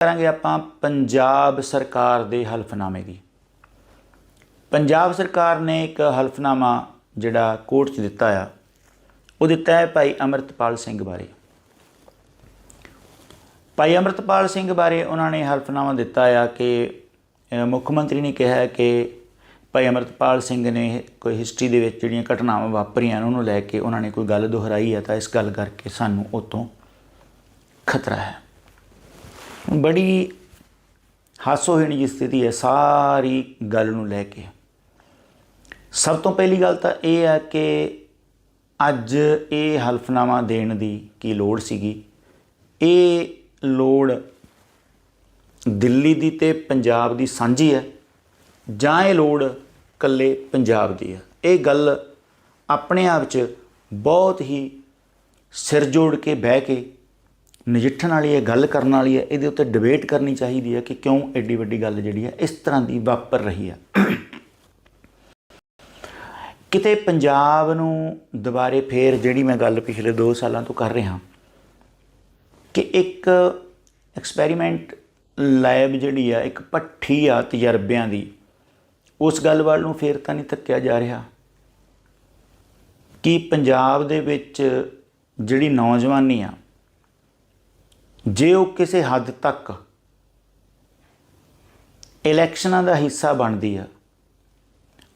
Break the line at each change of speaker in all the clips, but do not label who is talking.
ਕਰਾਂਗੇ ਆਪਾਂ ਪੰਜਾਬ ਸਰਕਾਰ ਦੇ ਹਲਫਨਾਮੇ ਦੀ। ਪੰਜਾਬ ਸਰਕਾਰ ਨੇ ਇੱਕ ਹਲਫਨਾਮਾ ਜਿਹੜਾ ਕੋਰਟ 'ਚ ਦਿੱਤਾ ਆ, ਉਹ ਦਿੱਤਾ ਹੈ ਭਾਈ ਅਮਰਤਪਾਲ ਸਿੰਘ ਬਾਰੇ। ਭਾਈ ਅਮਰਤਪਾਲ ਸਿੰਘ ਬਾਰੇ ਉਹਨਾਂ ਨੇ ਹਲਫਨਾਮਾ ਦਿੱਤਾ ਆ ਕਿ ਮੁੱਖ ਮੰਤਰੀ ਨੇ ਕਿਹਾ ਕਿ ਭਾਈ ਅਮਰਤਪਾਲ ਸਿੰਘ ਨੇ ਕੋਈ ਹਿਸਟਰੀ ਦੇ ਵਿੱਚ ਜਿਹੜੀਆਂ ਘਟਨਾਵਾਂ ਵਾਪਰੀਆਂ ਨੇ, ਉਹਨੂੰ ਲੈ ਕੇ ਉਹਨਾਂ ਨੇ ਕੋਈ ਗੱਲ ਦੁਹਰਾਈ ਹੈ ਤਾਂ ਇਸ ਗੱਲ ਕਰਕੇ ਸਾਨੂੰ ਉਹ ਤੋਂ ਖਤਰਾ ਹੈ। ਬੜੀ ਹਾਸੋਹੀਣੀ ਜਿਹੀ ਸਥਿਤੀ ਹੈ, ਸਾਰੀ ਗੱਲ ਨੂੰ ਲੈ ਕੇ। ਸਭ ਤੋਂ ਪਹਿਲੀ ਗੱਲ ਤਾਂ ਇਹ ਹੈ ਕਿ ਅੱਜ ਇਹ ਹਲਫਨਾਮਾ ਦੇਣ ਦੀ ਕੀ ਲੋੜ ਸੀਗੀ? ਇਹ ਲੋੜ ਦਿੱਲੀ ਦੀ ਤੇ ਪੰਜਾਬ ਦੀ ਸਾਂਝੀ ਹੈ, ਜਾਂ ਇਹ ਲੋੜ ਕੱਲੇ ਪੰਜਾਬ ਦੀ ਹੈ? ਇਹ ਗੱਲ ਆਪਣੇ ਆਪ 'ਚ ਬਹੁਤ ਹੀ ਸਿਰ ਜੋੜ ਕੇ ਬਹਿ ਕੇ ਨਜਿੱਠਣ ਵਾਲੀ ਹੈ, ਗੱਲ ਕਰਨ ਵਾਲੀ ਹੈ, ਇਹਦੇ ਉੱਤੇ ਡਿਬੇਟ ਕਰਨੀ ਚਾਹੀਦੀ ਹੈ ਕਿ ਕਿਉਂ ਐਡੀ ਵੱਡੀ ਗੱਲ ਜਿਹੜੀ ਹੈ, ਇਸ ਤਰ੍ਹਾਂ ਦੀ ਵਾਪਰ ਰਹੀ ਹੈ। ਕਿਤੇ ਪੰਜਾਬ ਨੂੰ ਦੁਬਾਰੇ ਫੇਰ ਜਿਹੜੀ ਮੈਂ ਗੱਲ ਪਿਛਲੇ 2 ਸਾਲਾਂ ਤੋਂ ਕਰ ਰਿਹਾ, ਕਿ ਇੱਕ ਐਕਸਪੈਰੀਮੈਂਟ ਲੈਬ ਜਿਹੜੀ ਆ, ਇੱਕ ਪੱਠੀ ਆ ਤਜਰਬਿਆਂ ਦੀ, ਉਸ ਗੱਲ ਵੱਲ ਨੂੰ ਫੇਰ ਤਾਂ ਨਹੀਂ ਧੱਕਿਆ ਜਾ ਰਿਹਾ। ਕਿ ਪੰਜਾਬ ਦੇ ਵਿੱਚ ਜਿਹੜੀ ਨੌਜਵਾਨੀ ਆ ਜੇ ਉਹ ਕਿਸੇ ਹੱਦ ਤੱਕ ਇਲੈਕਸ਼ਨਾਂ ਦਾ ਹਿੱਸਾ ਬਣਦੀ ਆ,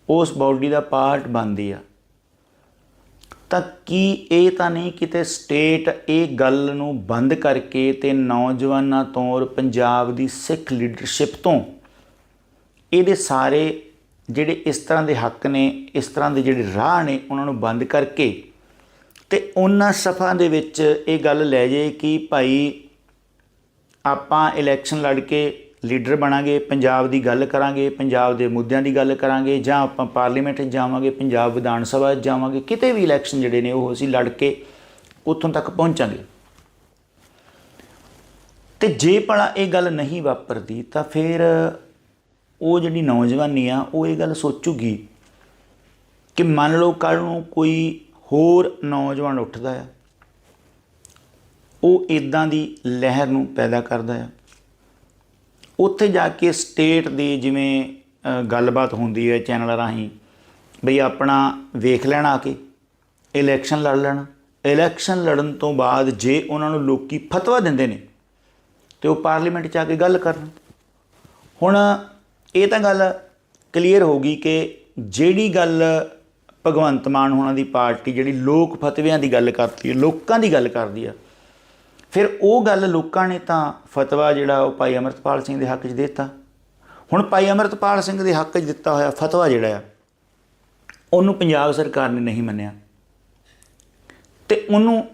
ਉਸ ਬਾਡੀ ਦਾ ਪਾਰਟ ਬਣਦੀ ਆ, ਤਾਂ ਕੀ ਇਹ ਤਾਂ ਨਹੀਂ ਕਿਤੇ ਸਟੇਟ ਇਹ ਗੱਲ ਨੂੰ ਬੰਦ ਕਰਕੇ ਤੇ ਨੌਜਵਾਨਾਂ ਤੋਂ ਔਰ ਪੰਜਾਬ ਦੀ ਸਿੱਖ ਲੀਡਰਸ਼ਿਪ ਤੋਂ ਇਹਦੇ ਸਾਰੇ ਜਿਹੜੇ ਇਸ ਤਰ੍ਹਾਂ ਦੇ ਹੱਕ ਨੇ, ਇਸ ਤਰ੍ਹਾਂ ਦੇ ਜਿਹੜੇ ਰਾਹ ਨੇ ਉਹਨਾਂ ਨੂੰ ਬੰਦ ਕਰਕੇ ਤੇ ਉਹਨਾਂ ਸਫਾ ਦੇ ਵਿੱਚ ਇਹ ਗੱਲ ਲੈ ਜੇ ਕਿ ਭਾਈ ਆਪਾਂ ਇਲੈਕਸ਼ਨ ਲੜ ਕੇ ਲੀਡਰ ਬਣਾਂਗੇ, ਪੰਜਾਬ ਦੀ ਗੱਲ ਕਰਾਂਗੇ, ਪੰਜਾਬ ਦੇ ਮੁੱਦਿਆਂ ਦੀ ਗੱਲ ਕਰਾਂਗੇ, ਜਾਂ ਆਪਾਂ ਪਾਰਲੀਮੈਂਟ 'ਚ ਜਾਵਾਂਗੇ, ਪੰਜਾਬ ਵਿਧਾਨ ਸਭਾ 'ਚ ਜਾਵਾਂਗੇ, ਕਿਤੇ ਵੀ ਇਲੈਕਸ਼ਨ ਜਿਹੜੇ ਨੇ ਉਹ ਅਸੀਂ ਲੜ ਕੇ ਉੱਥੋਂ ਤੱਕ ਪਹੁੰਚਾਂਗੇ। ਤੇ ਜੇ ਭਲਾ ਇਹ ਗੱਲ ਨਹੀਂ ਵਾਪਰਦੀ, ਤਾਂ ਫਿਰ ਉਹ ਜਿਹੜੀ ਨੌਜਵਾਨੀ ਆ, ਉਹ ਇਹ ਗੱਲ ਸੋਚੂਗੀ ਕਿ ਮੰਨ ਲਓ ਕੱਲ ਨੂੰ ਕੋਈ ਹੋਰ ਨੌਜਵਾਨ ਉੱਠਦਾ ਆ। ਉਹ ਇਦਾਂ ਦੀ ਲਹਿਰ ਨੂੰ ਪੈਦਾ ਕਰਦਾ ਆ। ਉੱਥੇ ਜਾ ਕੇ ਸਟੇਟ ਦੀ ਜਿਵੇਂ ਗੱਲਬਾਤ ਹੁੰਦੀ ਹੈ ਚੈਨਲ ਰਾਹੀਂ, ਬਈ ਆਪਣਾ ਵੇਖ ਲੈਣਾ ਆ ਕੇ ਇਲੈਕਸ਼ਨ ਲੜ ਲੈਣਾ। ਇਲੈਕਸ਼ਨ ਲੜਨ ਤੋਂ ਬਾਅਦ ਜੇ ਉਹਨਾਂ ਨੂੰ ਲੋਕੀ ਫਤਵਾ ਦਿੰਦੇ ਨੇ, ਤੇ ਉਹ ਪਾਰਲੀਮੈਂਟ 'ਚ ਆ ਕੇ ਗੱਲ ਕਰਨ। ਹੁਣ ਇਹ ਤਾਂ ਗੱਲ ਕਲੀਅਰ ਹੋ ਗਈ ਕਿ ਜਿਹੜੀ ਗੱਲ ਭਗਵੰਤ ਮਾਨ ਹੋਣਾ ਦੀ ਪਾਰਟੀ, ਜਿਹੜੀ ਲੋਕ ਫਤਵਿਆਂ ਦੀ ਗੱਲ ਕਰਦੀ ਹੈ, ਲੋਕਾਂ ਦੀ ਗੱਲ ਕਰਦੀ ਆ ਫਿਰ ਉਹ ਗੱਲ ਲੋਕਾਂ ਨੇ ਤਾਂ ਫਤਵਾ ਜਿਹੜਾ ਉਹ ਭਾਈ ਅਮਰਤਪਾਲ ਸਿੰਘ ਦੇ ਹੱਕ 'ਚ ਦਿੱਤਾ। ਹੁਣ ਭਾਈ ਅਮਰਤਪਾਲ ਸਿੰਘ ਦੇ ਹੱਕ 'ਚ ਦਿੱਤਾ ਹੋਇਆ ਫਤਵਾ ਜਿਹੜਾ ਆ, ਉਹਨੂੰ ਪੰਜਾਬ ਸਰਕਾਰ ਨੇ ਨਹੀਂ ਮੰਨਿਆ। ਤੇ ਉਹਨੂੰ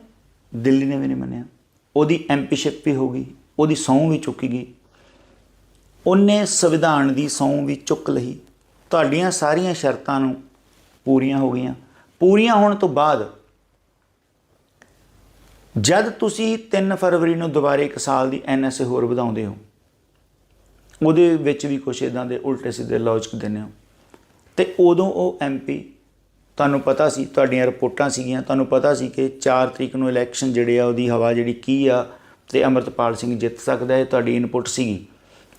ਦਿੱਲੀ ਨੇ ਵੀ ਨਹੀਂ ਮੰਨਿਆ। ਉਹਦੀ ਐਮਪੀਸ਼ਿਪ ਵੀ ਹੋ ਗਈ, ਉਹਦੀ ਸਹੁੰ ਵੀ ਚੁੱਕੀ ਗਈ। ਉਹਨੇ ਸੰਵਿਧਾਨ ਦੀ ਸਹੁੰ ਵੀ ਚੁੱਕ ਲਈ। ਤੁਹਾਡੀਆਂ ਸਾਰੀਆਂ ਸ਼ਰਤਾਂ ਨੂੰ ਪੂਰੀਆਂ ਹੋ ਗਈਆਂ। ਪੂਰੀਆਂ ਹੋਣ ਤੋਂ ਬਾਅਦ ਜਦ ਤੁਸੀਂ 3 ਫਰਵਰੀ ਨੂੰ ਦੁਬਾਰੇ ਇੱਕ ਸਾਲ ਦੀ ਐਨਐਸਏ ਹੋਰ ਵਧਾਉਂਦੇ ਹੋ, ਉਹਦੇ ਵਿੱਚ ਵੀ ਕੁਛ ਇਦਾਂ ਦੇ ਉਲਟੇ ਸਿੱਧੇ ਲੌਜਿਕ ਦਿੰਦੇ ਹੋ। ਤੇ ਉਦੋਂ ਉਹ ਐਮਪੀ ਤੁਹਾਨੂੰ ਪਤਾ ਸੀ, ਤੁਹਾਡੀਆਂ ਰਿਪੋਰਟਾਂ ਸੀਗੀਆਂ, ਤੁਹਾਨੂੰ ਪਤਾ ਸੀ ਕਿ 4 ਤਰੀਕ ਨੂੰ ਇਲੈਕਸ਼ਨ ਜਿਹੜੇ ਆ, ਉਹਦੀ ਹਵਾ ਜਿਹੜੀ ਕੀ ਆ, ਤੇ ਅਮਰਤਪਾਲ ਸਿੰਘ ਜਿੱਤ ਸਕਦਾ ਹੈ, ਤੁਹਾਡੀ ਇਨਪੁਟ ਸੀਗੀ।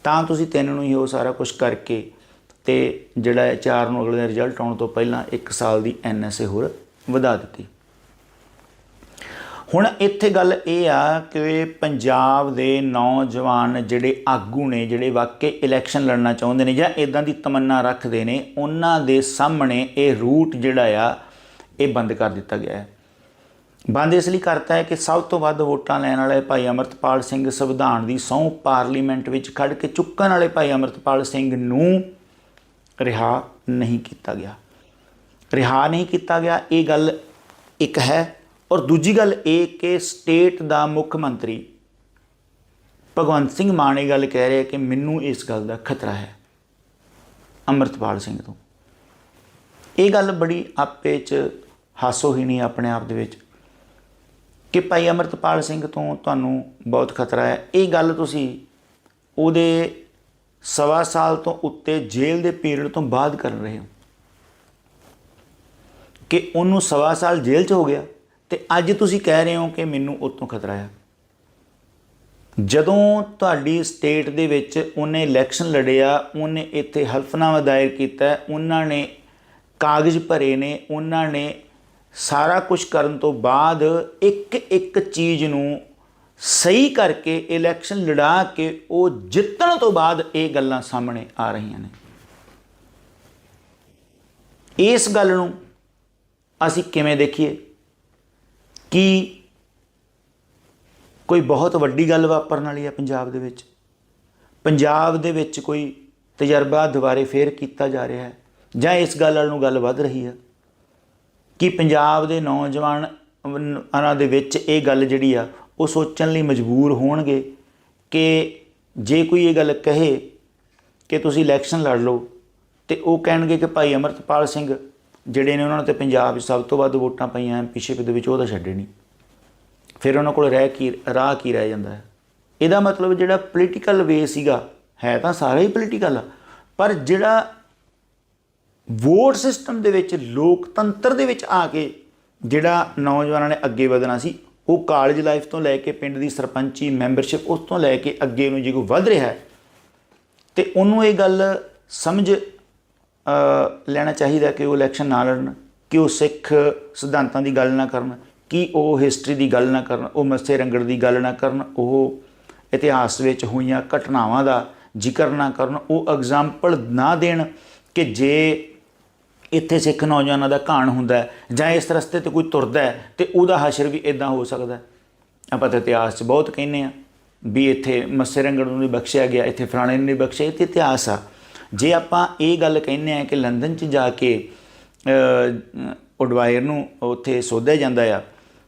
ਤਾਂ ਤੁਸੀਂ ਤਿੰਨ ਨੂੰ ਹੀ ਉਹ ਸਾਰਾ ਕੁਝ ਕਰਕੇ ਤੇ ਜਿਹੜਾ ਹੈ 4 ਨੂੰ ਅਗਲੇ ਰਿਜ਼ਲਟ ਆਉਣ ਤੋਂ ਪਹਿਲਾਂ 1 ਸਾਲ ਦੀ ਐਨਐਸਏ ਹੋਰ ਵਧਾ ਦਿੱਤੀ। ਹੁਣ ਇੱਥੇ ਗੱਲ ਇਹ ਆ ਕਿ ਪੰਜਾਬ ਦੇ ਨੌਜਵਾਨ ਜਿਹੜੇ ਆਗੂ ਨੇ, ਜਿਹੜੇ ਵਾਕਈ ਇਲੈਕਸ਼ਨ ਲੜਨਾ ਚਾਹੁੰਦੇ ਨੇ ਜਾਂ ਇਦਾਂ ਦੀ ਤਮੰਨਾ ਰੱਖਦੇ ਨੇ, ਉਹਨਾਂ ਦੇ ਸਾਹਮਣੇ ਇਹ ਰੂਟ ਜਿਹੜਾ ਆ, ਇਹ ਬੰਦ ਕਰ ਦਿੱਤਾ ਗਿਆ ਹੈ। ਬੰਦ ਇਸ ਲਈ ਕਰਤਾ ਹੈ ਕਿ ਸਭ ਤੋਂ ਵੱਧ ਵੋਟਾਂ ਲੈਣ ਵਾਲੇ ਭਾਈ ਅਮਰਤਪਾਲ ਸਿੰਘ ਸੰਵਿਧਾਨ ਦੀ ਸਹੁੰ ਪਾਰਲੀਮੈਂਟ ਵਿੱਚ ਖੜ ਕੇ ਚੁੱਕਣ ਵਾਲੇ ਭਾਈ ਅਮਰਤਪਾਲ ਸਿੰਘ ਨੂੰ ਰਿਹਾ ਨਹੀਂ ਕੀਤਾ ਗਿਆ। ਰਿਹਾ ਨਹੀਂ ਕੀਤਾ ਗਿਆ, ਇਹ ਗੱਲ ਇੱਕ ਹੈ। ਔਰ ਦੂਜੀ ਗੱਲ ਇਹ ਕਿ ਸਟੇਟ ਦਾ ਮੁੱਖ ਮੰਤਰੀ ਭਗਵੰਤ ਸਿੰਘ ਮਾਨ ਇਹ ਗੱਲ ਕਹਿ ਰਿਹਾ ਕਿ ਮੈਨੂੰ ਇਸ ਗੱਲ ਦਾ ਖਤਰਾ ਹੈ ਅਮਰਤਪਾਲ ਸਿੰਘ ਤੋਂ। ਇਹ ਗੱਲ ਬੜੀ ਆਪੇ ਚ ਹਾਸੋਹੀਣੀ ਆਪਣੇ ਆਪ ਦੇ ਵਿੱਚ ਕਿ ਭਾਈ ਅਮਰਤਪਾਲ ਸਿੰਘ ਤੋਂ ਤੁਹਾਨੂੰ ਬਹੁਤ ਖਤਰਾ ਹੈ। ਇਹ ਗੱਲ ਤੁਸੀਂ ਉਹਦੇ ਸਵਾ ਸਾਲ ਤੋਂ ਉੱਤੇ ਜੇਲ੍ਹ ਦੇ ਪੀਰੀਅਡ ਤੋਂ ਬਾਅਦ ਕਰ ਰਹੇ ਹੋ। ਕਿ ਉਹਨੂੰ ਸਵਾ ਸਾਲ ਜੇਲ੍ਹ 'ਚ ਹੋ ਗਿਆ। ਤੇ ਅੱਜ ਤੁਸੀਂ ਕਹਿ ਰਹੇ ਹੋ ਕਿ ਮੈਨੂੰ ਉਹ ਖਤਰਾ ਆ। ਜਦੋਂ ਤੁਹਾਡੀ ਸਟੇਟ ਦੇ ਵਿੱਚ ਉਹਨੇ ਇਲੈਕਸ਼ਨ ਲੜਿਆ, ਉਹਨੇ ਇੱਥੇ ਹਲਫਨਾਮਾ ਦਾਇਰ ਕੀਤਾ, ਉਹਨਾਂ ਨੇ ਕਾਗਜ਼ ਭਰੇ ਨੇ, ਉਹਨਾਂ ਨੇ ਸਾਰਾ ਕੁਝ ਕਰਨ ਤੋਂ ਬਾਅਦ ਇੱਕ ਇੱਕ ਚੀਜ਼ ਨੂੰ ਸਹੀ ਕਰਕੇ ਇਲੈਕਸ਼ਨ ਲੜਾ ਕੇ ਉਹ ਜਿੱਤਣ ਤੋਂ ਬਾਅਦ ਇਹ ਗੱਲਾਂ ਸਾਹਮਣੇ ਆ ਰਹੀਆਂ ਨੇ। ਇਸ ਗੱਲ ਨੂੰ ਅਸੀਂ ਕਿਵੇਂ ਦੇਖੀਏ? ਕੀ ਕੋਈ ਬਹੁਤ ਵੱਡੀ ਗੱਲ ਵਾਪਰਨ ਵਾਲੀ ਹੈ ਪੰਜਾਬ ਦੇ ਵਿੱਚ? ਪੰਜਾਬ ਦੇ ਵਿੱਚ ਕੋਈ ਤਜਰਬਾ ਦੁਬਾਰੇ ਫੇਰ ਕੀਤਾ ਜਾ ਰਿਹਾ ਹੈ? ਜਾਂ ਇਸ ਗੱਲ ਵੱਲ ਨੂੰ ਗੱਲ ਵੱਧ ਰਹੀ ਹੈ? ਕਿ ਪੰਜਾਬ ਦੇ ਨੌਜਵਾਨ ਉਹਨਾਂ ਦੇ ਵਿੱਚ ਇਹ ਗੱਲ ਜਿਹੜੀ ਆ, ਉਹ ਸੋਚਣ ਲਈ ਮਜਬੂਰ ਹੋਣਗੇ ਕਿ ਜੇ ਕੋਈ ਇਹ ਗੱਲ ਕਹੇ ਕਿ ਤੁਸੀਂ ਇਲੈਕਸ਼ਨ ਲੜ ਲਓ ਤੇ ਉਹ ਕਹਿਣਗੇ ਕਿ ਭਾਈ ਅਮਰਤਪਾਲ ਸਿੰਘ ਜਿਹੜੇ ਨੇ ਉਹਨਾਂ ਨੇ ਤੇ ਪੰਜਾਬ 'ਚ ਸਭ ਤੋਂ ਵੱਧ ਵੋਟਾਂ ਪਈਆਂ ਐਮਪੀਸ਼ਿਪ ਦੇ ਵਿੱਚ, ਉਹ ਤਾਂ ਛੱਡੇ ਨਹੀਂ ਫਿਰ ਉਹਨਾਂ ਕੋਲ ਰਹਿ ਕੀ, ਰਾਹ ਕੀ ਰਹਿ ਜਾਂਦਾ ਹੈ? ਇਹਦਾ ਮਤਲਬ ਜਿਹੜਾ ਪੋਲੀਟੀਕਲ ਵੇ ਸੀਗਾ, ਹੈ ਤਾਂ ਸਾਰਾ ਹੀ ਪੋਲੀਟੀਕਲ ਆ, ਪਰ ਜਿਹੜਾ ਵੋਟ ਸਿਸਟਮ ਦੇ ਵਿੱਚ, ਲੋਕਤੰਤਰ ਦੇ ਵਿੱਚ ਆ ਕੇ ਜਿਹੜਾ ਨੌਜਵਾਨਾਂ ਨੇ ਅੱਗੇ ਵਧਣਾ ਸੀ, ਉਹ ਕਾਲਜ ਲਾਈਫ ਤੋਂ ਲੈ ਕੇ ਪਿੰਡ ਦੀ ਸਰਪੰਚੀ ਮੈਂਬਰਸ਼ਿਪ ਉਸ ਤੋਂ ਲੈ ਕੇ ਅੱਗੇ ਨੂੰ ਜੇ ਕੋਈ ਵੱਧ ਰਿਹਾ ਹੈ, ਤੇ ਉਹਨੂੰ ਇਹ ਗੱਲ ਸਮਝ ਲੈਣਾ ਚਾਹੀਦਾ ਕਿ ਉਹ ਇਲੈਕਸ਼ਨ ਨਾ ਲੜਨ, ਕਿ ਉਹ ਸਿੱਖ ਸਿਧਾਂਤਾਂ ਦੀ ਗੱਲ ਨਾ ਕਰਨ, ਕਿ ਉਹ ਹਿਸਟਰੀ ਦੀ ਗੱਲ ਨਾ ਕਰਨ, ਉਹ ਮੱਸੇ ਰੰਗੜ ਦੀ ਗੱਲ ਨਾ ਕਰਨ, ਉਹ ਇਤਿਹਾਸ ਵਿੱਚ ਹੋਈਆਂ ਘਟਨਾਵਾਂ ਦਾ ਜ਼ਿਕਰ ਨਾ ਕਰਨ, ਉਹ ਐਗਜ਼ਾਮਪਲ ਨਾ ਦੇਣ ਕਿ ਜੇ ਇੱਥੇ ਸਿੱਖ ਨੌਜਵਾਨਾਂ ਦਾ ਘਾਣ ਹੁੰਦਾ ਜਾਂ ਇਸ ਰਸਤੇ ਤੇ ਕੋਈ ਤੁਰਦਾ ਹੈ ਤੇ ਉਹਦਾ ਹਸ਼ਰ ਵੀ ਇਦਾਂ ਹੋ ਸਕਦਾ ਆਪਾਂ ਤਾਂ ਇਤਿਹਾਸ 'ਚ ਬਹੁਤ ਕਹਿੰਦੇ ਆ ਵੀ ਇੱਥੇ ਮੱਸੇ ਰੰਗੜ ਨੂੰ ਨਹੀਂ ਬਖਸ਼ਿਆ ਗਿਆ, ਇੱਥੇ ਫਲਾਣੇ ਨੂੰ ਨਹੀਂ ਬਖਸ਼ਿਆ ਇਹ ਤੇ ਇਤਿਹਾਸ ਆ। ਜੇ ਆਪਾਂ ਇਹ ਗੱਲ ਕਹਿੰਦੇ ਆ ਕਿ ਲੰਡਨ 'ਚ ਜਾ ਕੇ ਉਡਵਾਇਰ ਨੂੰ ਉੱਥੇ ਸੋਧਿਆ ਜਾਂਦਾ ਆ,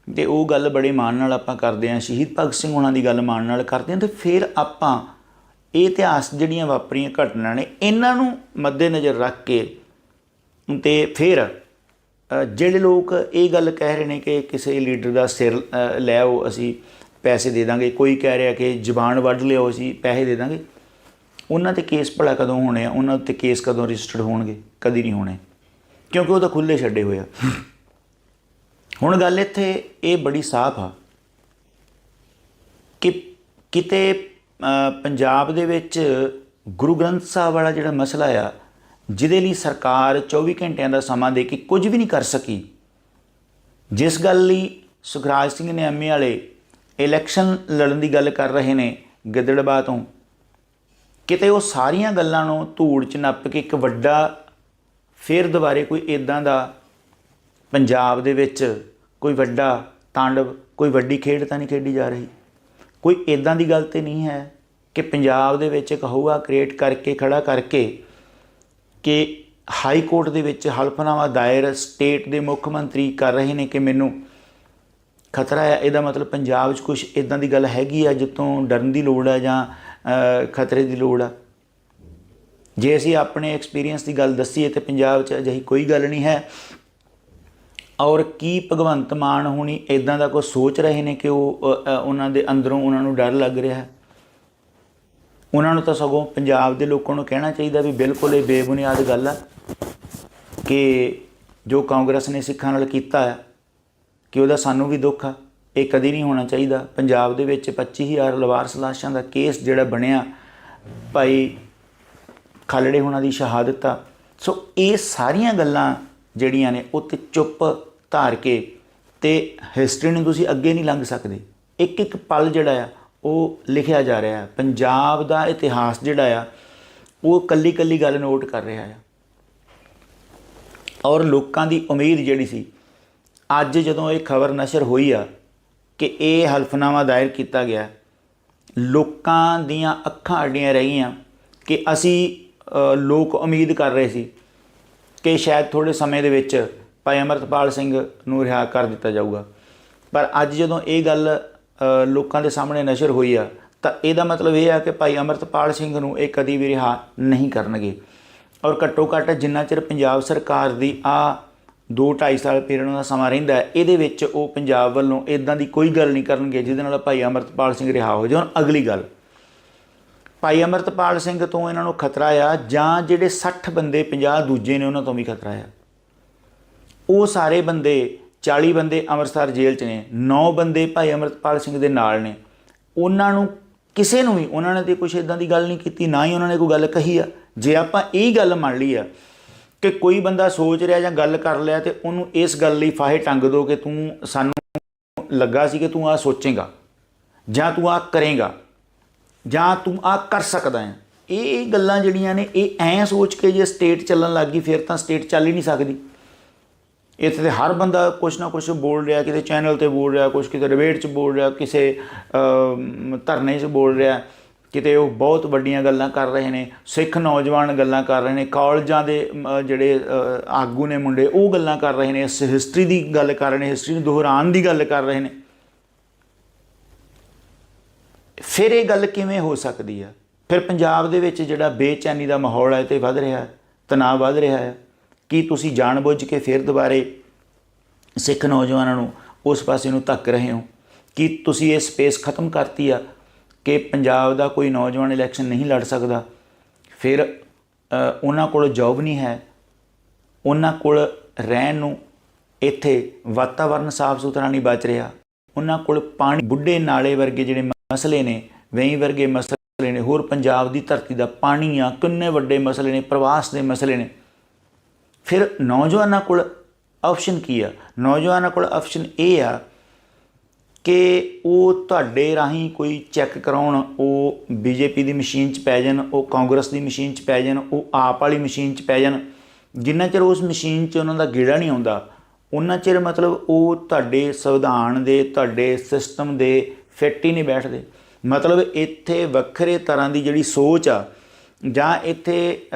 ਤੇ ਉਹ ਗੱਲ ਬੜੇ ਮਾਣ ਨਾਲ ਆਪਾਂ ਕਰਦੇ ਆ ਸ਼ਹੀਦ ਭਗਤ ਸਿੰਘ ਉਹਨਾਂ ਦੀ ਗੱਲ ਮਾਣ ਨਾਲ ਕਰਦੇ ਆ ਤੇ ਫਿਰ ਆਪਾਂ ਇਹ ਇਤਿਹਾਸ ਜਿਹੜੀਆਂ ਵਾਪਰੀਆਂ ਘਟਨਾਵਾਂ ਨੇ, ਇਹਨਾਂ ਨੂੰ ਮੱਦੇਨਜ਼ਰ ਰੱਖ ਕੇ ਤੇ ਫਿਰ ਜਿਹੜੇ ਲੋਕ ਇਹ ਗੱਲ ਕਹਿ ਰਹੇ ਨੇ ਕਿ ਕਿਸੇ ਲੀਡਰ ਦਾ ਸਿਰ ਲੈ ਆਓ, ਅਸੀਂ ਪੈਸੇ ਦੇ ਦਾਂਗੇ, ਕੋਈ ਕਹਿ ਰਿਹਾ ਕਿ ਜ਼ਬਾਨ ਵੱਢ ਲਿਓ ਅਸੀਂ ਪੈਸੇ ਦੇ ਦਾਂਗੇ ਉਹਨਾਂ ਤੇ ਕੇਸ ਭਲਾ ਕਦੋਂ ਹੋਣੇ ਆ? ਉਹਨਾਂ ਤੇ ਕੇਸ ਕਦੋਂ ਰਜਿਸਟਰਡ ਹੋਣਗੇ? ਕਦੀ ਨਹੀਂ ਹੋਣੇ। ਕਿਉਂਕਿ ਉਹ ਤਾਂ ਖੁੱਲੇ ਛੱਡੇ ਹੋਏ ਆ। ਹੁਣ ਗੱਲ ਇੱਥੇ ਇਹ ਬੜੀ ਸਾਫ਼ ਆ ਕਿ ਕਿਤੇ ਪੰਜਾਬ ਦੇ ਵਿੱਚ ਗੁਰੂ ਗ੍ਰੰਥ ਸਾਹਿਬ ਵਾਲਾ ਜਿਹੜਾ ਮਸਲਾ ਆ, ਜਿਹਦੇ ਲਈ ਸਰਕਾਰ 24 ਘੰਟਿਆਂ ਦਾ ਸਮਾਂ ਦੇ ਕੇ ਕੁਝ ਵੀ ਨਹੀਂ ਕਰ ਸਕੀ, ਜਿਸ ਗੱਲ ਲਈ ਸੁਖਰਾਜ ਸਿੰਘ ਨੇ ਐਮਏ ਵਾਲੇ ਇਲੈਕਸ਼ਨ ਲੜਨ ਦੀ ਗੱਲ ਕਰ ਰਹੇ ਨੇ ਗਿੱਦੜਬਾਹ ਤੋਂ ਕਿਤੇ ਉਹ ਸਾਰੀਆਂ ਗੱਲਾਂ ਨੂੰ ਧੂੜ 'ਚ ਨੱਪ ਕੇ ਇੱਕ ਵੱਡਾ ਫਿਰ ਦੁਬਾਰੇ ਕੋਈ ਇਦਾਂ ਦਾ ਪੰਜਾਬ ਦੇ ਵਿੱਚ ਕੋਈ ਵੱਡਾ ਤਾਂਡਵ, ਕੋਈ ਵੱਡੀ ਖੇਡ ਤਾਂ ਨਹੀਂ ਖੇਡੀ ਜਾ ਰਹੀ। ਕੋਈ ਇਦਾਂ ਦੀ ਗੱਲ ਤੇ ਨਹੀਂ ਹੈ ਕਿ ਪੰਜਾਬ ਦੇ ਵਿੱਚ ਇੱਕ ਹਊਆ ਕ੍ਰੀਏਟ ਕਰਕੇ, ਖੜਾ ਕਰਕੇ ਕਿ ਹਾਈ ਕੋਰਟ ਦੇ ਵਿੱਚ ਹਲਫਨਾਮਾ ਦਾਇਰ ਸਟੇਟ ਦੇ ਮੁੱਖ ਮੰਤਰੀ ਕਰ ਰਹੇ ਨੇ ਕਿ ਮੈਨੂੰ ਖਤਰਾ ਹੈ। ਇਹਦਾ ਮਤਲਬ ਪੰਜਾਬ 'ਚ ਕੁਝ ਇਦਾਂ ਦੀ ਗੱਲ ਹੈਗੀ ਆ ਜਿੱਤੋਂ ਡਰਨ ਦੀ ਲੋੜ ਆ ਜਾਂ ਖਤਰੇ ਦੀ ਲੋੜ ਆ। ਜੇ ਅਸੀਂ ਆਪਣੇ ਐਕਸਪੀਰੀਅੰਸ ਦੀ ਗੱਲ ਦੱਸੀਏ ਤੇ ਪੰਜਾਬ 'ਚ ਅਜਿਹੀ ਕੋਈ ਗੱਲ ਨਹੀਂ ਹੈ। ਔਰ ਕੀ ਭਗਵੰਤ ਮਾਨ ਹੁਣੀ ਇਦਾਂ ਦਾ ਕੁਝ ਸੋਚ ਰਹੇ ਨੇ ਕਿ ਉਹ ਉਹਨਾਂ ਦੇ ਅੰਦਰੋਂ ਉਹਨਾਂ ਨੂੰ ਡਰ ਲੱਗ ਰਿਹਾ ਹੈ? ਉਹਨਾਂ ਨੂੰ ਤਾਂ ਸਗੋਂ ਪੰਜਾਬ ਦੇ ਲੋਕਾਂ ਨੂੰ ਕਹਿਣਾ ਚਾਹੀਦਾ ਵੀ ਬਿਲਕੁਲ ਇਹ ਬੇਬੁਨਿਆਦ ਗੱਲ ਆ ਕਿ ਜੋ ਕਾਂਗਰਸ ਨੇ ਸਿੱਖਾਂ ਨਾਲ ਕੀਤਾ ਹੈ ਕਿ ਉਹਦਾ ਸਾਨੂੰ ਵੀ ਦੁੱਖ ਆ। ਇਹ ਕਦੀ ਨਹੀਂ ਹੋਣਾ ਚਾਹੀਦਾ। ਪੰਜਾਬ ਦੇ ਵਿੱਚ 25000 ਲਵਾਰਸ ਲਾਸ਼ਾਂ ਦਾ ਕੇਸ ਜਿਹੜਾ ਬਣਿਆ, ਭਾਈ ਖਾਲੜੇ ਹੋਣਾ ਦੀ ਸ਼ਹਾਦਤ ਆ। ਸੋ ਇਹ ਸਾਰੀਆਂ ਗੱਲਾਂ ਜਿਹੜੀਆਂ ਨੇ ਉਹ ਤੇ ਚੁੱਪ ਧਾਰ ਕੇ ਤੇ ਹਿਸਟਰੀ ਨੂੰ ਤੁਸੀਂ ਅੱਗੇ ਨਹੀਂ ਲੰਘ ਸਕਦੇ। ਇੱਕ ਇੱਕ ਪਲ ਜਿਹੜਾ ਆ, ਉਹ ਲਿਖਿਆ ਜਾ ਰਿਹਾ ਹੈ ਪੰਜਾਬ ਦਾ ਇਤਿਹਾਸ ਜਿਹੜਾ ਆ, ਉਹ ਕੱਲੀ ਕੱਲੀ ਗੱਲ ਨੋਟ ਕਰ ਰਿਹਾ ਆ। ਔਰ ਲੋਕਾਂ ਦੀ ਉਮੀਦ ਜਿਹੜੀ ਸੀ, ਅੱਜ ਜਦੋਂ ਇਹ ਖਬਰ ਨਸ਼ਰ ਹੋਈ ਆ ਕਿ ਇਹ ਹਲਫਨਾਮਾ ਦਾਇਰ ਕੀਤਾ ਗਿਆ। ਲੋਕਾਂ ਦੀਆਂ ਅੱਖਾਂ ਅੱਡੀਆਂ ਰਹੀਆਂ ਕਿ ਅਸੀਂ ਲੋਕ ਉਮੀਦ ਕਰ ਰਹੇ ਸੀ ਕਿ ਸ਼ਾਇਦ ਥੋੜੇ ਸਮੇਂ ਦੇ ਵਿੱਚ ਭਾਈ ਅਮਰਤਪਾਲ ਸਿੰਘ ਨੂੰ ਰਿਹਾ ਕਰ ਦਿੱਤਾ ਜਾਊਗਾ। ਪਰ ਅੱਜ ਜਦੋਂ ਇਹ ਗੱਲ ਲੋਕਾਂ ਦੇ ਸਾਹਮਣੇ ਨਸ਼ਰ ਹੋਈ ਆ, ਤਾਂ ਇਹਦਾ ਮਤਲਬ ਇਹ ਆ ਕਿ ਭਾਈ ਅਮਰਤਪਾਲ ਸਿੰਘ ਨੂੰ ਇਹ ਕਦੀ ਵੀ ਰਿਹਾ ਨਹੀਂ ਕਰਨਗੇ। ਔਰ ਘੱਟੋ ਘੱਟ ਜਿੰਨਾ ਚਿਰ ਪੰਜਾਬ ਸਰਕਾਰ ਦੀ ਆ 2-2.5 ਸਾਲ ਪੀਰੀਅਡ ਦਾ ਸਮਾਂ ਰਹਿੰਦਾ ਇਹਦੇ ਵਿੱਚ ਉਹ ਪੰਜਾਬ ਵੱਲੋਂ ਇਦਾਂ ਦੀ ਕੋਈ ਗੱਲ ਨਹੀਂ ਕਰਨਗੇ ਜਿਹਦੇ ਨਾਲ ਭਾਈ ਅਮਰਤਪਾਲ ਸਿੰਘ ਰਿਹਾ ਹੋ ਜਾਣ ਅਗਲੀ ਗੱਲ, ਭਾਈ ਅਮਰਤਪਾਲ ਸਿੰਘ ਤੋਂ ਇਹਨਾਂ ਨੂੰ ਖਤਰਾ ਆ ਜਾਂ ਜਿਹੜੇ 60 ਬੰਦੇ 50 ਦੂਜੇ ਨੇ ਉਹਨਾਂ ਤੋਂ ਵੀ ਖਤਰਾ ਆ। ਉਹ ਸਾਰੇ ਬੰਦੇ 40 ਬੰਦੇ ਅੰਮ੍ਰਿਤਸਰ ਜੇਲ੍ਹ 'ਚ ਨੇ 9 ਬੰਦੇ ਭਾਈ ਅਮਰਤਪਾਲ ਸਿੰਘ ਦੇ ਨਾਲ ਨੇ। ਉਹਨਾਂ ਨੂੰ ਕਿਸੇ ਨੂੰ ਵੀ, ਉਹਨਾਂ ਨੇ ਤੇ ਕੁਝ ਇਦਾਂ ਦੀ ਗੱਲ ਨਹੀਂ ਕੀਤੀ, ਨਾ ਹੀ ਉਹਨਾਂ ਨੇ ਕੋਈ ਗੱਲ ਕਹੀ ਆ। ਜੇ ਆਪਾਂ ਇਹ ਗੱਲ ਮੰਨ ਲਈ ਆ ਕਿ ਕੋਈ ਬੰਦਾ ਸੋਚ ਰਿਹਾ ਜਾਂ ਗੱਲ ਕਰ ਲਿਆ ਤੇ ਉਹਨੂੰ ਇਸ ਗੱਲ ਲਈ ਫਾਹੇ ਟੰਗ ਦੋ ਕਿ ਤੂੰ ਸਾਨੂੰ ਲੱਗਾ ਸੀ ਕਿ ਤੂੰ ਆ ਸੋਚੇਗਾ, ਜਾਂ ਤੂੰ ਆ ਕਰੇਗਾ, ਜਾਂ ਤੂੰ ਆ ਕਰ ਸਕਦਾ ਹੈ। ਇਹ ਗੱਲਾਂ ਜਿਹੜੀਆਂ ਨੇ, ਇਹ ਐਂ ਸੋਚ ਕੇ ਜੇ ਸਟੇਟ ਚੱਲਣ ਲੱਗ ਗਈ, ਫਿਰ ਤਾਂ ਸਟੇਟ ਚੱਲ ਹੀ ਨਹੀਂ ਸਕਦੀ। ਇੱਥੇ ਤੇ ਹਰ ਬੰਦਾ ਕੁਛ ਨਾ ਕੁਛ ਬੋਲ ਰਿਹਾ, ਕਿਤੇ ਚੈਨਲ ਤੇ ਬੋਲ ਰਿਹਾ, ਕੁਛ ਕਿਤੇ ਡਿਬੇਟ 'ਚ ਬੋਲ ਰਿਹਾ, ਕਿਸੇ ਧਰਨੇ 'ਚ ਬੋਲ ਰਿਹਾ। ਕਿਤੇ ਉਹ ਬਹੁਤ ਵੱਡੀਆਂ ਗੱਲਾਂ ਕਰ ਰਹੇ ਨੇ, ਸਿੱਖ ਨੌਜਵਾਨ ਗੱਲਾਂ ਕਰ ਰਹੇ ਨੇ, ਕਾਲਜਾਂ ਦੇ ਜਿਹੜੇ ਆਗੂ ਨੇ ਮੁੰਡੇ, ਉਹ ਗੱਲਾਂ ਕਰ ਰਹੇ ਨੇ ਹਿਸਟਰੀ ਦੀ ਗੱਲ ਕਰ ਰਹੇ ਨੇ, ਹਿਸਟਰੀ ਨੂੰ ਦੁਹਰਾਉਣ ਦੀ ਗੱਲ ਕਰ ਰਹੇ ਨੇ। ਫਿਰ ਇਹ ਗੱਲ ਕਿਵੇਂ ਹੋ ਸਕਦੀ ਆ? ਫਿਰ ਪੰਜਾਬ ਦੇ ਵਿੱਚ ਜਿਹੜਾ ਬੇਚੈਨੀ ਦਾ ਮਾਹੌਲ ਹੈ ਤੇ ਵੱਧ ਰਿਹਾ ਹੈ ਤਣਾਅ ਵੱਧ ਰਿਹਾ ਹੈ ਕੀ ਤੁਸੀਂ ਜਾਣਬੁੱਝ ਕੇ ਫਿਰ ਦੁਬਾਰੇ ਸਿੱਖ ਨੌਜਵਾਨਾਂ ਨੂੰ ਉਸ ਪਾਸੇ ਨੂੰ ਧੱਕ ਰਹੇ ਹੋ? ਕੀ ਤੁਸੀਂ ਇਹ ਸਪੇਸ ਖਤਮ ਕਰਤੀ ਆ? ਕਿ ਪੰਜਾਬ ਦਾ ਕੋਈ ਨੌਜਵਾਨ ਇਲੈਕਸ਼ਨ ਨਹੀਂ ਲੜ ਸਕਦਾ। ਫਿਰ ਉਹਨਾਂ ਕੋਲ ਜੌਬ ਨਹੀਂ ਹੈ। ਉਹਨਾਂ ਕੋਲ ਰਹਿਣ ਨੂੰ ਇੱਥੇ ਵਾਤਾਵਰਨ ਸਾਫ਼ ਸੁਥਰਾ ਨਹੀਂ ਬਚ ਰਿਹਾ। ਉਹਨਾਂ ਕੋਲ ਪਾਣੀ, ਬੁੱਢੇ ਨਾਲੇ ਵਰਗੇ ਜਿਹੜੇ ਮਸਲੇ ਨੇ, ਵੇਈ ਵਰਗੇ ਮਸਲੇ ਨੇ, ਹੋਰ ਪੰਜਾਬ ਦੀ ਧਰਤੀ ਦਾ ਪਾਣੀ ਆ, ਕਿੰਨੇ ਵੱਡੇ ਮਸਲੇ ਨੇ, ਪ੍ਰਵਾਸ ਦੇ ਮਸਲੇ ਨੇ। ਫਿਰ ਨੌਜਵਾਨਾਂ ਕੋਲ ਆਪਸ਼ਨ ਕੀ ਆ? ਨੌਜਵਾਨਾਂ ਕੋਲ ਆਪਸ਼ਨ ਇਹ ਆ ਕਿ ਉਹ ਤੁਹਾਡੇ ਰਾਹੀਂ ਕੋਈ ਚੈੱਕ ਕਰਾਉਣ, ਉਹ ਬੀਜੇਪੀ ਦੀ ਮਸ਼ੀਨ 'ਚ ਪੈ ਜਾਣ, ਉਹ ਕਾਂਗਰਸ ਦੀ ਮਸ਼ੀਨ 'ਚ ਪੈ ਜਾਣ, ਉਹ ਆਪ ਵਾਲੀ ਮਸ਼ੀਨ 'ਚ ਪੈ ਜਾਣ, ਜਿੰਨਾ ਚਿਰ ਉਸ ਮਸ਼ੀਨ 'ਚ ਉਹਨਾਂ ਦਾ ਗੇੜਾ ਨਹੀਂ ਆਉਂਦਾ, ਉਹਨਾਂ ਚਿਰ ਮਤਲਬ ਉਹ ਤੁਹਾਡੇ ਸੰਵਿਧਾਨ ਦੇ, ਤੁਹਾਡੇ ਸਿਸਟਮ ਦੇ ਫਿੱਟ ਹੀ ਨਹੀਂ ਬੈਠਦੇ। ਮਤਲਬ ਇੱਥੇ ਵੱਖਰੇ ਤਰ੍ਹਾਂ ਦੀ ਜਿਹੜੀ ਸੋਚ ਆ, ਜਾਂ ਇੱਥੇ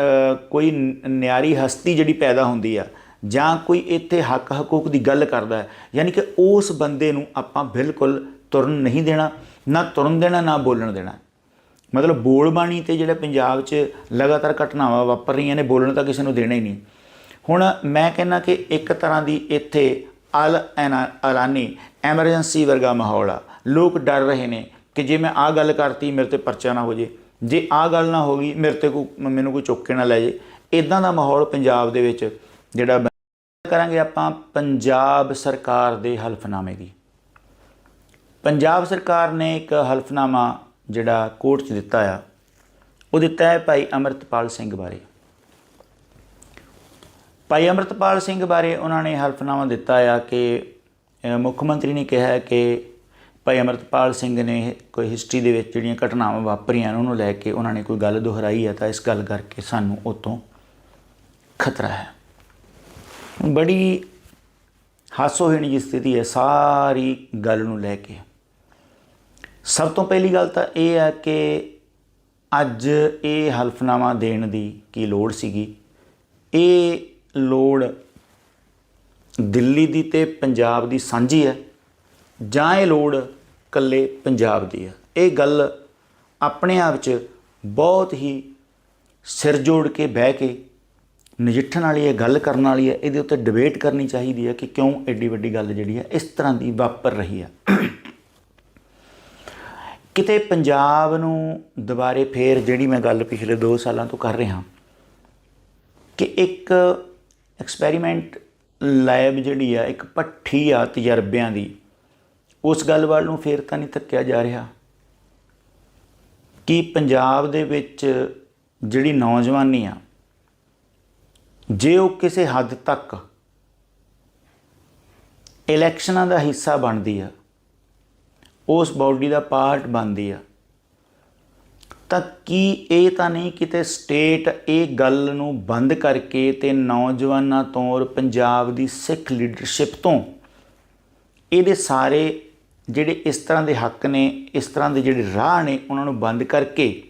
ਕੋਈ ਨਿਆਰੀ ਹਸਤੀ ਜਿਹੜੀ ਪੈਦਾ ਹੁੰਦੀ ਆ ਜਾਂ ਕੋਈ ਇੱਥੇ ਹੱਕ ਹਕੂਕ ਦੀ ਗੱਲ ਕਰਦਾ ਹੈ, ਯਾਨੀ ਕਿ ਉਸ ਬੰਦੇ ਨੂੰ ਆਪਾਂ ਬਿਲਕੁਲ ਤੁਰਨ ਨਹੀਂ ਦੇਣਾ, ਨਾ ਤੁਰਨ ਦੇਣਾ, ਨਾ ਬੋਲਣ ਦੇਣਾ। ਮਤਲਬ ਬੋਲ ਬਾਣੀ ਤੇ ਜਿਹੜਾ ਪੰਜਾਬ 'ਚ ਲਗਾਤਾਰ ਘਟਨਾਵਾਂ ਵਾਪਰ ਰਹੀਆਂ ਨੇ, ਬੋਲਣ ਤਾਂ ਕਿਸੇ ਨੂੰ ਦੇਣਾ ਹੀ ਨਹੀਂ। ਹੁਣ ਮੈਂ ਕਹਿੰਦਾ ਕਿ ਇੱਕ ਤਰ੍ਹਾਂ ਦੀ ਇੱਥੇ ਅਲ ਐਨਾ- ਐਲਾਨੀ ਐਮਰਜੈਂਸੀ ਵਰਗਾ ਮਾਹੌਲ ਆ। ਲੋਕ ਡਰ ਰਹੇ ਨੇ ਕਿ ਜੇ ਮੈਂ ਆਹ ਗੱਲ ਕਰਤੀ, ਮੇਰੇ ਤੇ ਪਰਚਾ ਨਾ ਹੋ ਜੇ। ਜੇ ਆਹ ਗੱਲ ਨਾ ਹੋ ਗਈ, ਮੇਰੇ ਤੇ ਕੋਈ ਮੈਨੂੰ ਕੋਈ ਚੁੱਕ ਕੇ ਨਾ ਲੈ ਜੇ। ਇਦਾਂ ਦਾ ਮਾਹੌਲ ਪੰਜਾਬ ਦੇ ਵਿੱਚ ਜਿਹੜਾ ਬਣ- ਕਰਾਂਗੇ ਆਪਾਂ ਪੰਜਾਬ ਸਰਕਾਰ ਦੇ ਹਲਫਨਾਮੇ ਦੀ। ਪੰਜਾਬ ਸਰਕਾਰ ਨੇ ਇੱਕ ਹਲਫਨਾਮਾ ਜਿਹੜਾ ਕੋਰਟ 'ਚ ਦਿੱਤਾ ਆ, ਉਹ ਦਿੱਤਾ ਹੈ ਭਾਈ ਅਮਰਤਪਾਲ ਸਿੰਘ ਬਾਰੇ। ਭਾਈ ਅਮਰਤਪਾਲ ਸਿੰਘ ਬਾਰੇ ਉਹਨਾਂ ਨੇ ਹਲਫਨਾਮਾ ਦਿੱਤਾ ਆ ਕਿ ਮੁੱਖ ਮੰਤਰੀ ਨੇ ਕਿਹਾ ਹੈ ਕਿ ਭਾਈ ਅਮਰਤਪਾਲ ਸਿੰਘ ਨੇ ਕੋਈ ਹਿਸਟਰੀ ਦੇ ਵਿੱਚ ਜਿਹੜੀਆਂ ਘਟਨਾਵਾਂ ਵਾਪਰੀਆਂ ਨੇ ਉਹਨੂੰ ਲੈ ਕੇ ਉਹਨਾਂ ਨੇ ਕੋਈ ਗੱਲ ਦੁਹਰਾਈ ਹੈ ਤਾਂ ਇਸ ਗੱਲ ਕਰਕੇ ਸਾਨੂੰ ਉਹ ਤੋਂ ਖਤਰਾ ਹੈ। ਬੜੀ ਹਾਸੋਹੀਣੀ ਜਿਹੀ ਸਥਿਤੀ ਹੈ, ਸਾਰੀ ਗੱਲ ਨੂੰ ਲੈ ਕੇ। ਸਭ ਤੋਂ ਪਹਿਲੀ ਗੱਲ ਤਾਂ ਇਹ ਹੈ ਕਿ ਅੱਜ ਇਹ ਹਲਫਨਾਮਾ ਦੇਣ ਦੀ ਕੀ ਲੋੜ ਸੀਗੀ? ਇਹ ਲੋੜ ਦਿੱਲੀ ਦੀ ਤੇ ਪੰਜਾਬ ਦੀ ਸਾਂਝੀ ਹੈ, ਜਾਂ ਇਹ ਲੋੜ ਕੱਲੇ ਪੰਜਾਬ ਦੀ ਹੈ? ਇਹ ਗੱਲ ਆਪਣੇ ਆਪ 'ਚ ਬਹੁਤ ਹੀ ਸਿਰ ਜੋੜ ਕੇ ਬਹਿ ਕੇ ਨਜਿੱਠਣ ਵਾਲੀ ਹੈ, ਗੱਲ ਕਰਨ ਵਾਲੀ ਹੈ, ਇਹਦੇ ਉੱਤੇ ਡਿਬੇਟ ਕਰਨੀ ਚਾਹੀਦੀ ਹੈ ਕਿ ਕਿਉਂ ਐਡੀ ਵੱਡੀ ਗੱਲ ਜਿਹੜੀ ਹੈ ਇਸ ਤਰ੍ਹਾਂ ਦੀ ਵਾਪਰ ਰਹੀ ਹੈ। ਕਿਤੇ ਪੰਜਾਬ ਨੂੰ ਦੁਬਾਰੇ ਫੇਰ ਜਿਹੜੀ ਮੈਂ ਗੱਲ ਪਿਛਲੇ 2 ਸਾਲਾਂ ਤੋਂ ਕਰ ਰਿਹਾ, ਕਿ ਇੱਕ ਐਕਸਪੈਰੀਮੈਂਟ ਲੈਬ ਜਿਹੜੀ ਆ ਇੱਕ ਪੱਠੀ ਆ ਤਜਰਬਿਆਂ ਦੀ, ਉਸ ਗੱਲ ਵੱਲ ਨੂੰ ਫੇਰ ਤਾਂ ਨਹੀਂ ਧੱਕਿਆ ਜਾ ਰਿਹਾ। ਕਿ ਪੰਜਾਬ ਦੇ ਵਿੱਚ ਜਿਹੜੀ ਨੌਜਵਾਨੀ ਆ ਜੇ ਉਹ ਕਿਸੇ ਹੱਦ ਤੱਕ ਇਲੈਕਸ਼ਨਾਂ ਦਾ ਹਿੱਸਾ ਬਣਦੀ ਆ, ਉਸ ਬਾਡੀ ਦਾ ਪਾਰਟ ਬਣਦੀ ਆ, ਤਾਂ ਕੀ ਇਹ ਤਾਂ ਨਹੀਂ ਕਿਤੇ ਸਟੇਟ ਇਹ ਗੱਲ ਨੂੰ ਬੰਦ ਕਰਕੇ ਤੇ ਨੌਜਵਾਨਾਂ ਤੋਂ ਔਰ ਪੰਜਾਬ ਦੀ ਸਿੱਖ ਲੀਡਰਸ਼ਿਪ ਤੋਂ ਇਹਦੇ ਸਾਰੇ ਜਿਹੜੇ ਇਸ ਤਰ੍ਹਾਂ ਦੇ ਹੱਕ ਨੇ, ਇਸ ਤਰ੍ਹਾਂ ਦੇ ਜਿਹੜੇ ਰਾਹ ਨੇ ਉਹਨਾਂ ਨੂੰ ਬੰਦ ਕਰਕੇ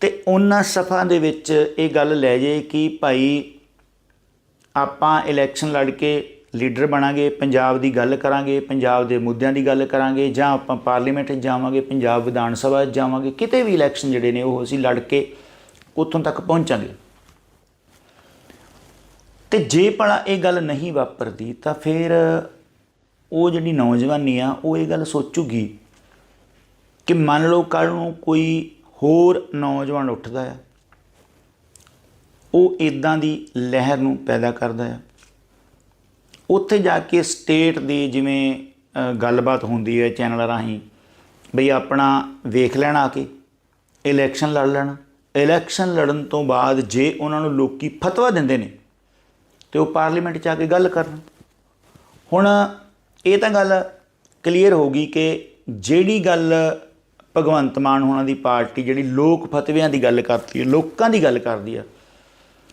ਤੇ ਉਹਨਾਂ ਸਫਾ ਦੇ ਵਿੱਚ ਇਹ ਗੱਲ ਲੈ ਜੇ ਕਿ ਭਾਈ ਆਪਾਂ ਇਲੈਕਸ਼ਨ ਲੜ ਕੇ ਲੀਡਰ ਬਣਾਂਗੇ, ਪੰਜਾਬ ਦੀ ਗੱਲ ਕਰਾਂਗੇ, ਪੰਜਾਬ ਦੇ ਮੁੱਦਿਆਂ ਦੀ ਗੱਲ ਕਰਾਂਗੇ, ਜਾਂ ਆਪਾਂ ਪਾਰਲੀਮੈਂਟ 'ਚ ਜਾਵਾਂਗੇ, ਪੰਜਾਬ ਵਿਧਾਨ ਸਭਾ 'ਚ ਜਾਵਾਂਗੇ, ਕਿਤੇ ਵੀ ਇਲੈਕਸ਼ਨ ਜਿਹੜੇ ਨੇ ਉਹ ਅਸੀਂ ਲੜ ਕੇ ਉੱਥੋਂ ਤੱਕ ਪਹੁੰਚਾਂਗੇ। ਤੇ ਜੇ ਭਲਾ ਇਹ ਗੱਲ ਨਹੀਂ ਵਾਪਰਦੀ, ਤਾਂ ਫਿਰ ਉਹ ਜਿਹੜੀ ਨੌਜਵਾਨੀ ਆ, ਉਹ ਇਹ ਗੱਲ ਸੋਚੂਗੀ ਕਿ ਮੰਨ ਲਓ ਕੱਲ ਨੂੰ ਕੋਈ ਹੋਰ ਨੌਜਵਾਨ ਉੱਠਦਾ ਆ। ਉਹ ਇਦਾਂ ਦੀ ਲਹਿਰ ਨੂੰ ਪੈਦਾ ਕਰਦਾ ਆ। ਉੱਥੇ ਜਾ ਕੇ ਸਟੇਟ ਦੀ ਜਿਵੇਂ ਗੱਲਬਾਤ ਹੁੰਦੀ ਹੈ ਚੈਨਲ ਰਾਹੀਂ, ਬਈ ਆਪਣਾ ਵੇਖ ਲੈਣ ਆ ਕੇ ਇਲੈਕਸ਼ਨ ਲੜ ਲੈਣ। ਇਲੈਕਸ਼ਨ ਲੜਨ ਤੋਂ ਬਾਅਦ ਜੇ ਉਹਨਾਂ ਨੂੰ ਲੋਕੀ ਫਤਵਾ ਦਿੰਦੇ ਨੇ, ਤੇ ਉਹ ਪਾਰਲੀਮੈਂਟ 'ਚ ਆ ਕੇ ਗੱਲ ਕਰਨ। ਹੁਣ ਇਹ ਤਾਂ ਗੱਲ ਕਲੀਅਰ ਹੋ ਗਈ ਕਿ ਜਿਹੜੀ ਗੱਲ ਭਗਵੰਤ ਮਾਨ ਹੋਣਾ ਦੀ ਪਾਰਟੀ, ਜਿਹੜੀ ਲੋਕ ਫਤਵਿਆਂ ਦੀ ਗੱਲ ਕਰਦੀ ਹੈ, ਲੋਕਾਂ ਦੀ ਗੱਲ ਕਰਦੀ ਆ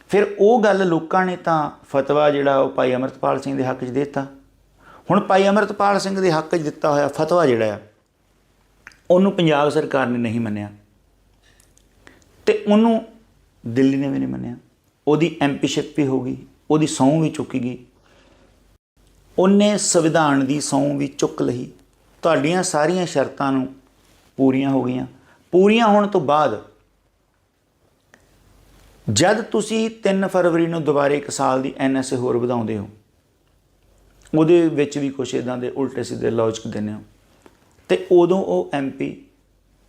ਫਿਰ ਉਹ ਗੱਲ ਲੋਕਾਂ ਨੇ ਤਾਂ ਫਤਵਾ ਜਿਹੜਾ ਉਹ ਭਾਈ ਅਮਰਤਪਾਲ ਸਿੰਘ ਦੇ ਹੱਕ 'ਚ ਦੇ ਦਿੱਤਾ। ਹੁਣ ਭਾਈ ਅਮਰਤਪਾਲ ਸਿੰਘ ਦੇ ਹੱਕ 'ਚ ਦਿੱਤਾ ਹੋਇਆ ਫਤਵਾ ਜਿਹੜਾ ਆ, ਉਹਨੂੰ ਪੰਜਾਬ ਸਰਕਾਰ ਨੇ ਨਹੀਂ ਮੰਨਿਆ। ਤੇ ਉਹਨੂੰ ਦਿੱਲੀ ਨੇ ਵੀ ਨਹੀਂ ਮੰਨਿਆ। ਉਹਦੀ ਐਮਪੀਸ਼ਿਪ ਵੀ ਹੋ ਗਈ, ਉਹਦੀ ਸਹੁੰ ਵੀ ਚੁੱਕੀ ਗਈ। ਉਹਨੇ ਸੰਵਿਧਾਨ ਦੀ ਸਹੁੰ ਵੀ ਚੁੱਕ ਲਈ। ਤੁਹਾਡੀਆਂ ਸਾਰੀਆਂ ਸ਼ਰਤਾਂ ਨੂੰ ਪੂਰੀਆਂ ਹੋ ਗਈਆਂ। ਪੂਰੀਆਂ ਹੋਣ ਤੋਂ ਬਾਅਦ ਜਦ ਤੁਸੀਂ 3 ਫਰਵਰੀ ਨੂੰ ਦੁਬਾਰੇ ਇੱਕ ਸਾਲ ਦੀ ਐਨਐਸਏ ਹੋਰ ਵਧਾਉਂਦੇ ਹੋ, ਉਹਦੇ ਵਿੱਚ ਵੀ ਕੁਛ ਇਦਾਂ ਦੇ ਉਲਟੇ ਸਿੱਧੇ ਲੌਜਿਕ ਦਿੰਦੇ ਹੋ। ਤੇ ਉਦੋਂ ਉਹ ਐਮਪੀ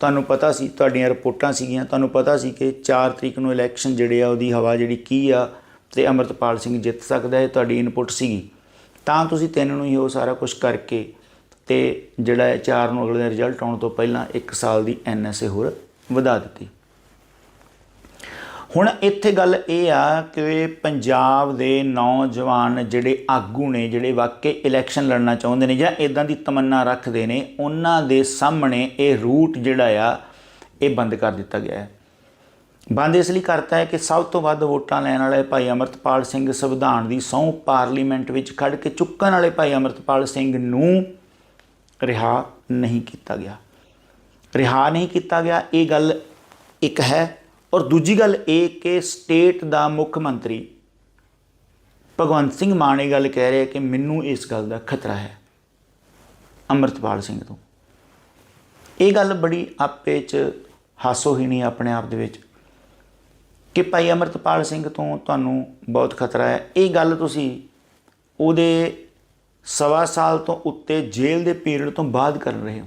ਤੁਹਾਨੂੰ ਪਤਾ ਸੀ, ਤੁਹਾਡੀਆਂ ਰਿਪੋਰਟਾਂ ਸੀਗੀਆਂ, ਤੁਹਾਨੂੰ ਪਤਾ ਸੀ ਕਿ 4 ਤਰੀਕ ਨੂੰ ਇਲੈਕਸ਼ਨ ਜਿਹੜੇ ਆ, ਉਹਦੀ ਹਵਾ ਜਿਹੜੀ ਕੀ ਆ, ਤੇ ਅਮਰਤਪਾਲ ਸਿੰਘ ਜਿੱਤ ਸਕਦਾ ਹੈ, ਤੁਹਾਡੀ ਇਨਪੁਟ ਸੀਗੀ। ਤਾਂ ਤੁਸੀਂ ਤਿੰਨ ਨੂੰ ਹੀ ਉਹ ਸਾਰਾ ਕੁਝ ਕਰਕੇ ਤੇ ਜਿਹੜਾ ਹੈ 4 ਨੂੰ ਅਗਲੇ ਰਿਜ਼ਲਟ ਆਉਣ ਤੋਂ ਪਹਿਲਾਂ 1 ਸਾਲ ਦੀ ਐਨਐਸਏ ਹੋਰ ਵਧਾ ਦਿੱਤੀ। ਹੁਣ ਇੱਥੇ ਗੱਲ ਇਹ ਆ ਕਿ ਪੰਜਾਬ ਦੇ ਨੌਜਵਾਨ ਜਿਹੜੇ ਆਗੂ ਨੇ, ਜਿਹੜੇ ਵਾਕਈ ਇਲੈਕਸ਼ਨ ਲੜਨਾ ਚਾਹੁੰਦੇ ਨੇ ਜਾਂ ਇਦਾਂ ਦੀ ਤਮੰਨਾ ਰੱਖਦੇ ਨੇ, ਉਹਨਾਂ ਦੇ ਸਾਹਮਣੇ ਇਹ ਰੂਟ ਜਿਹੜਾ ਆ, ਇਹ ਬੰਦ ਕਰ ਦਿੱਤਾ ਗਿਆ ਹੈ। ਬੰਦ ਇਸ ਲਈ ਕਰਤਾ ਹੈ ਕਿ ਸਭ ਤੋਂ ਵੱਧ ਵੋਟਾਂ ਲੈਣ ਵਾਲੇ ਭਾਈ ਅਮਰਤਪਾਲ ਸਿੰਘ ਸੰਵਿਧਾਨ ਦੀ ਸਹੁੰ ਪਾਰਲੀਮੈਂਟ ਵਿੱਚ ਖੜ ਕੇ ਚੁੱਕਣ ਵਾਲੇ ਭਾਈ ਅਮਰਤਪਾਲ ਸਿੰਘ ਨੂੰ ਰਿਹਾ ਨਹੀਂ ਕੀਤਾ ਗਿਆ। ਰਿਹਾ ਨਹੀਂ ਕੀਤਾ ਗਿਆ, ਇਹ ਗੱਲ ਇੱਕ ਹੈ। ਔਰ ਦੂਜੀ ਗੱਲ ਇਹ ਕਿ ਸਟੇਟ ਦਾ ਮੁੱਖ ਮੰਤਰੀ ਭਗਵੰਤ ਸਿੰਘ ਮਾਨ ਇਹ ਗੱਲ ਕਹਿ ਰਿਹਾ ਕਿ ਮੈਨੂੰ ਇਸ ਗੱਲ ਦਾ ਖਤਰਾ ਹੈ ਅਮਰਤਪਾਲ ਸਿੰਘ ਤੋਂ। ਇਹ ਗੱਲ ਬੜੀ ਆਪੇ ਚ ਹਾਸੋਹੀਣੀ ਆਪਣੇ ਆਪ ਦੇ ਵਿੱਚ ਕਿ ਭਾਈ ਅਮਰਤਪਾਲ ਸਿੰਘ ਤੋਂ ਤੁਹਾਨੂੰ ਬਹੁਤ ਖਤਰਾ ਹੈ। ਇਹ ਗੱਲ ਤੁਸੀਂ ਉਹਦੇ ਸਵਾ ਸਾਲ ਤੋਂ ਉੱਤੇ ਜੇਲ੍ਹ ਦੇ ਪੀਰੀਅਡ ਤੋਂ ਬਾਅਦ ਕਰ ਰਹੇ ਹੋ।